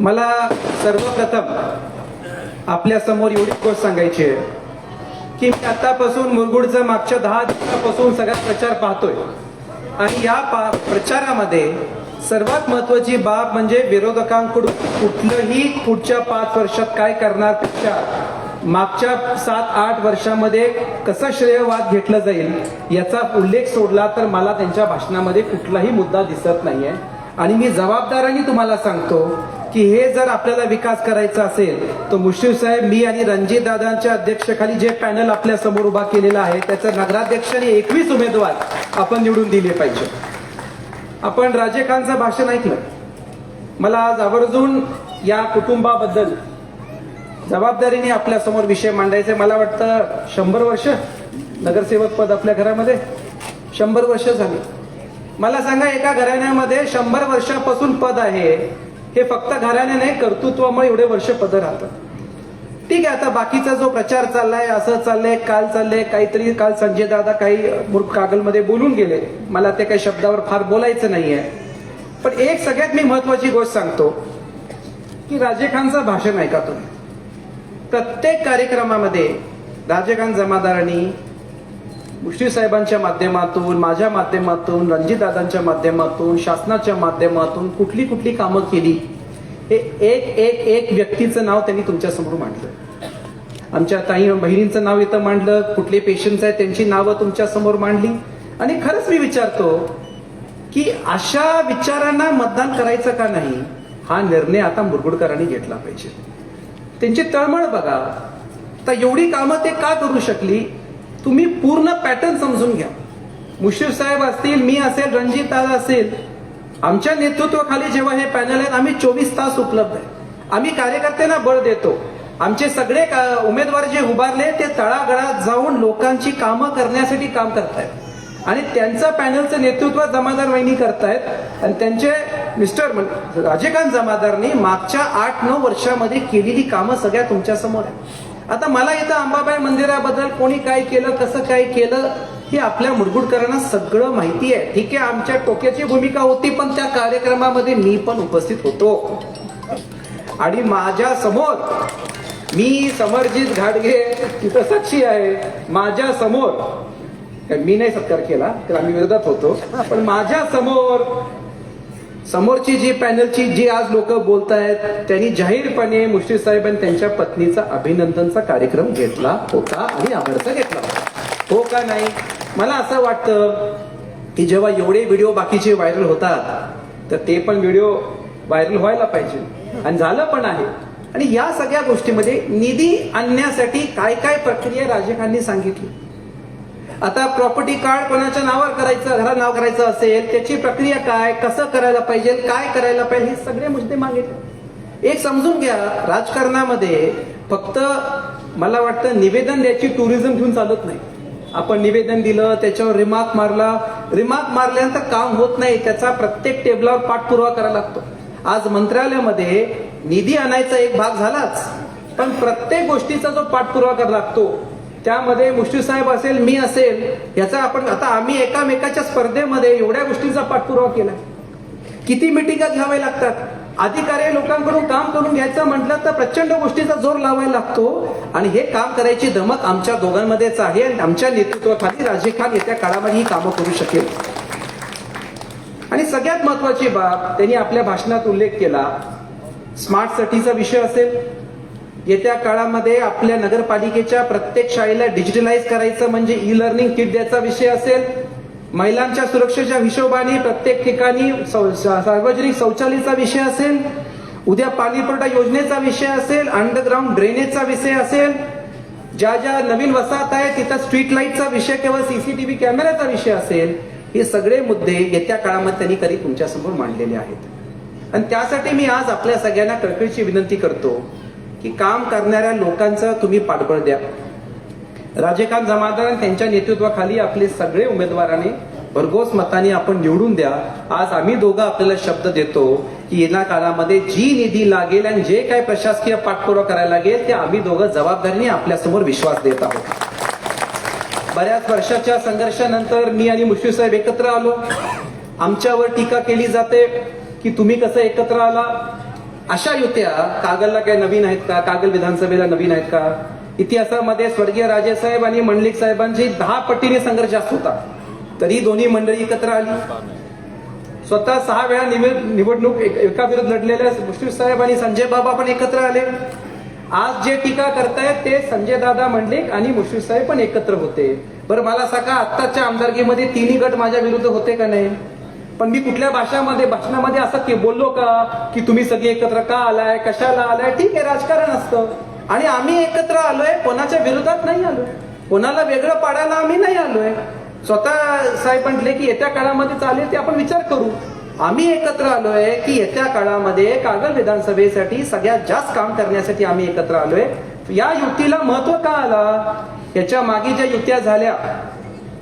मला सर्वप्रथम आपल्यासमोर एवढी गोष्ट सांगायची आहे की मी आतापासून मुरगुडचा मागच्या दहा दिवसापासून सगळा प्रचार पाहतोय. आणि या पा प्रचारामध्ये सर्वात महत्वाची बाब म्हणजे विरोधकांकडून कुठलंही पुढच्या पाच वर्षात काय करणार पेक्षा मागच्या सात आठ वर्षामध्ये कसं श्रेयवाद घेतलं जाईल याचा उल्लेख सोडला तर मला त्यांच्या भाषणामध्ये कुठलाही मुद्दा दिसत नाहीये. आणि मी जबाबदाराने तुम्हाला सांगतो की हे जर आपल्याला विकास करायचा असेल तर मुश्रीफ साहेब मी आणि रणजित दादांच्या अध्यक्षखाली जे पॅनल आपल्यासमोर उभा केलेला आहे त्याचं नगराध्यक्ष आणि एकवीस उमेदवार आपण निवडून दिले पाहिजे. आपण राजे खानचं भाषण ऐकलं. मला आज आवर्जून या कुटुंबाबद्दल जबाबदारीने आपल्यासमोर विषय मांडायचे. मला वाटतं शंभर वर्ष नगरसेवक पद आपल्या घरामध्ये शंभर वर्ष झाली. मला सांगा एका घराण्यामध्ये शंभर वर्षापासून पद आहे हे फक्त घराणे नाही कर्तृत्वामुळे एवढे वर्ष पद राहतं ठीक आहे आता बाकीचा जो प्रचार चाललाय असं चाललंय काल चाललंय काहीतरी काल संजय दादा काही मूर्ख कागलमध्ये बोलून गेले. मला ते काही शब्दावर फार बोलायचं नाहीये. पण एक सगळ्यात मी महत्वाची गोष्ट सांगतो की राजे खानचं भाषण ऐका तुम्ही. प्रत्येक कार्यक्रमामध्ये राजे जमादारांनी मुश्री साहेबांच्या माध्यमातून माझ्या माध्यमातून रणजितदादांच्या माध्यमातून शासनाच्या माध्यमातून कुठली कुठली कामं केली हे एक एक एक व्यक्तीचं नाव त्यांनी तुमच्यासमोर मांडलं. आमच्या ताई बहिणींचं नाव इथं मांडलं कुठले पेशंट्स आहेत त्यांची नावं तुमच्यासमोर मांडली. आणि खरंच मी विचारतो की अशा विचारांना मतदान करायचं का नाही हा निर्णय आता मुरगुडकरांनी घेतला पाहिजे. त्यांची तळमळ बघा. तर एवढी कामं ते का करू शकली? तुम्ही पूर्ण पॅटर्न समजून घ्या. मुश्रीफ साहेब असतील मी असेल रणजित दादा असेल आमच्या नेतृत्वाखाली जेव्हा हे पॅनल आहेत आम्ही चोवीस तास उपलब्ध आहे. आम्ही कार्यकर्त्यांना बळ देतो. आमचे सगळे का- उमेदवार जे उभारले ते तळागळात जाऊन लोकांची कामं करण्यासाठी काम करतायत. आणि त्यांचं पॅनलचं नेतृत्व जमादार वहिनी करतायत. आणि त्यांचे मिस्टर राजीकांत राजेकांत जमादारनी मागच्या आठ नऊ वर्षामध्ये केलेली कामं सगळ्या तुमच्यासमोर आहे आता मला इथं अंबाबाई मंदिराबद्दल कोणी काय केलं कसं काय केलं हे आपल्या मुडगुडकरांना सगळं माहिती आहे. ठीक आहे आमच्या टोक्याची भूमिका होती पण त्या कार्यक्रमामध्ये मी पण उपस्थित होतो. आणि माझ्यासमोर मी समरजित घाडगे तिथं साक्षी आहे. माझ्यासमोर मी नाही सत्कार केला तर आम्ही विरोधात होतो. पण माझ्यासमोर समोरची जी पॅनलची जी आज लोक बोलत आहेत त्यांनी जाहीरपणे मुश्रीफ आणि त्यांच्या पत्नीचा अभिनंदनचा कार्यक्रम घेतला होता आणि आवडता घेतला होता. हो का नाही? मला असं वाटतं की जेव्हा एवढे व्हिडिओ बाकीचे व्हायरल होतात तर ते पण व्हिडिओ व्हायरल व्हायला पाहिजे. आणि झालं पण आहे. आणि या सगळ्या गोष्टीमध्ये निधी आणण्यासाठी काय काय प्रक्रिया राजकांनी सांगितली? आता प्रॉपर्टी कार्ड कोणाच्या नावावर करायचं घरा नाव करायचं असेल त्याची प्रक्रिया काय कसं करायला पाहिजे काय करायला पाहिजे हे सगळे मुद्दे मागितले. एक समजून घ्या राजकारणामध्ये फक्त मला वाटतं निवेदन द्यायची टुरिझम घेऊन चालत नाही. आपण निवेदन दिलं त्याच्यावर रिमार्क मारला रिमार्क मारल्यानंतर काम होत नाही त्याचा प्रत्येक टेबलावर पाठपुरावा करावा लागतो. आज मंत्रालयामध्ये निधी आणायचा एक भाग झालाच पण प्रत्येक गोष्टीचा जो पाठपुरावा करावा लागतो त्यामध्ये मुश्रीफ साहेब असेल मी असेल याचा आपण आता आम्ही एकामेकाच्या स्पर्धेमध्ये एवढ्या गोष्टींचा पाठपुरावा केला किती मिटिंगा घ्याव्या लागतात? अधिकारी लोकांकडून काम करून घ्यायचं म्हटलं तर प्रचंड गोष्टीचा जोर लावायला लागतो. आणि हे काम करायची धमक आमच्या दोघांमध्येच आहे आणि आमच्या नेतृत्वाखाली राजे खान येत्या काळामध्ये ही कामं करू शकेल. आणि सगळ्यात महत्वाची बाब त्यांनी आपल्या भाषणात उल्लेख केला स्मार्ट सिटीचा विषय असेल येत्या काळामध्ये आपल्या नगरपालिकेच्या प्रत्येक शाळेला डिजिटलाइज करायचं म्हणजे ई लर्निंग किट द्यायचा विषय असेल महिलांच्या सुरक्षेच्या हिशोबाने प्रत्येक ठिकाणी सार्वजनिक शौचालयाचा विषय असेल उद्या पाणीपुरवठा योजनेचा विषय असेल अंडरग्राऊंड ड्रेनेजचा विषय असेल ज्या ज्या नवीन वसाहत आहे तिथं स्ट्रीट लाईटचा विषय किंवा सीसीटीव्ही कॅमेऱ्याचा विषय असेल हे सगळे मुद्दे येत्या काळामध्ये त्यांनी कधी तुमच्यासमोर मांडलेले आहेत. आणि त्यासाठी मी आज आपल्या सगळ्यांना कळकळीची विनंती करतो की काम करणाऱ्या लोकांचं तुम्ही पाठबळ द्या. राजकांत जमादार त्यांच्या नेतृत्वाखाली आपले सगळे उमेदवारांनी भरघोस मताने आपण निवडून द्या. आज आम्ही दोघं आपल्याला शब्द देतो की येणाऱ्या काळामध्ये जी निधी लागेल आणि जे काही प्रशासकीय पाठपुरावा करायला लागेल ते आम्ही दोघं जबाबदारीने आपल्यासमोर विश्वास देत आहोत. बऱ्याच वर्षाच्या संघर्षानंतर मी आणि मुश्रीफ साहेब एकत्र आलो. आमच्यावर टीका केली जाते की तुम्ही कसं एकत्र आला? अशा युत्या कागलला काय नवीन आहेत का? कागल विधानसभेला नवीन आहेत का? इतिहासामध्ये स्वर्गीय राजेसाहेब आणि मंडलिक साहेबांची दहा पटीने संघर्ष जास्त होता. तरी दोन्ही मंडळी एकत्र आली. स्वतः सहा वेळा निवडणूक एक- एका विरुद्ध लढलेल्या मुश्रीफ साहेब आणि संजय बाबा पण एकत्र आले. आज जे टीका करतायत ते संजय दादा मंडलिक आणि मुश्रीफ साहेब पण एकत्र होते. बरं मला सांगा आत्ताच्या आमदारकीमध्ये तिन्ही गट माझ्या विरुद्ध होते का नाही? पण मी कुठल्या भाषामध्ये भाषणामध्ये असं की बोललो का की तुम्ही सगळे एकत्र का आलाय कशाला आलाय? ठीक आहे राजकारण असतं. आणि आम्ही एकत्र आलोय कोणाच्या विरोधात नाही आलोय. कोणाला वेगळं पाडायला आम्ही नाही आलोय. स्वतः साहेब म्हटले की येत्या काळामध्ये चालेल ते आपण विचार करू. आम्ही एकत्र आलोय की येत्या काळामध्ये कागल विधानसभेसाठी सगळ्यात जास्त काम करण्यासाठी आम्ही एकत्र आलोय. या युतीला महत्त्व का आला? याच्या मागे ज्या युत्या झाल्या.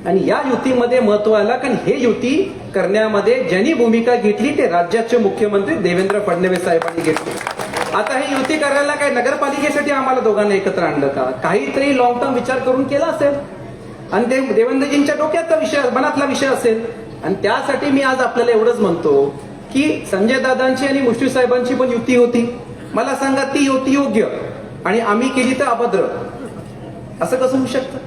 आणि या युतीमध्ये महत्त्व आला कारण हे युती करण्यामध्ये ज्यांनी भूमिका घेतली ते राज्याचे मुख्यमंत्री देवेंद्र फडणवीस साहेबांनी घेतली. आता हे युती करायला काय नगरपालिकेसाठी आम्हाला दोघांना एकत्र आणलं का? काहीतरी लॉंग टर्म विचार करून केला असेल. आणि ते देवेंद्रजींच्या डोक्यातला विषय मनातला विषय असेल. आणि त्यासाठी मी आज आपल्याला एवढंच म्हणतो की संजय दादांची आणि मुश्रीफ साहेबांची पण युती होती. मला सांगा ती युती योग्य आणि आम्ही केली तर अभद्र. असं कसं होऊ शकतं?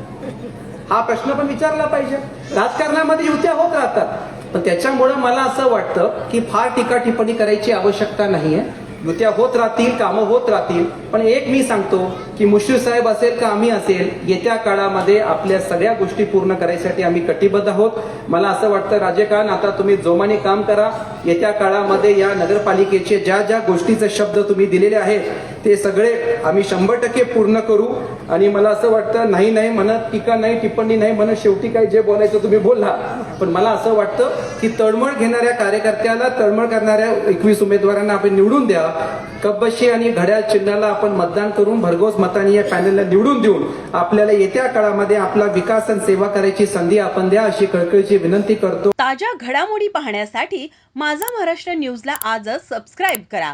हा प्रश्न पण विचारला पाहिजे. राजकारणामध्ये युत्या होत राहतात. पण त्याच्यामुळं मला असं वाटतं की फार टीका टिप्पणी करायची आवश्यकता नाही आहे युत्या होत राहतील कामं होत राहतील. पण एक मी सांगतो की मुश्रीफ साहेब असेल का आम्ही असेल येत्या काळामध्ये आपल्या सगळ्या गोष्टी पूर्ण करायसाठी आम्ही कटिबद्ध आहोत. मला असं वाटतं राजकारण आता तुम्ही जोमाने काम करा. येत्या काळामध्ये या नगरपालिकेचे ज्या ज्या गोष्टीचे शब्द तुम्ही दिलेले आहेत ते सगळे आम्ही शंभर टक्के पूर्ण करू. आणि मला असं वाटतं नाही नाही म्हणत टीका नाही टिप्पणी नाही म्हणत शेवटी काय जे बोलायचं तुम्ही बोलला. पण मला असं वाटतं की तळमळ घेणाऱ्या कार्यकर्त्याला तळमळ करणाऱ्या एकवीस उमेदवारांना आपण निवडून द्या. कब्बशी आणि घड्याळ चिन्हाला आपण मतदान करून भरघोस मताने या पॅनलला निवडून देऊन आपल्याला येत्या काळामध्ये आपला विकास आणि सेवा करायची संधी आपण द्या अशी कळकळीची विनंती करतो. ताज्या घडामोडी पाहण्यासाठी माझा महाराष्ट्र न्यूजला आजच सबस्क्राईब करा.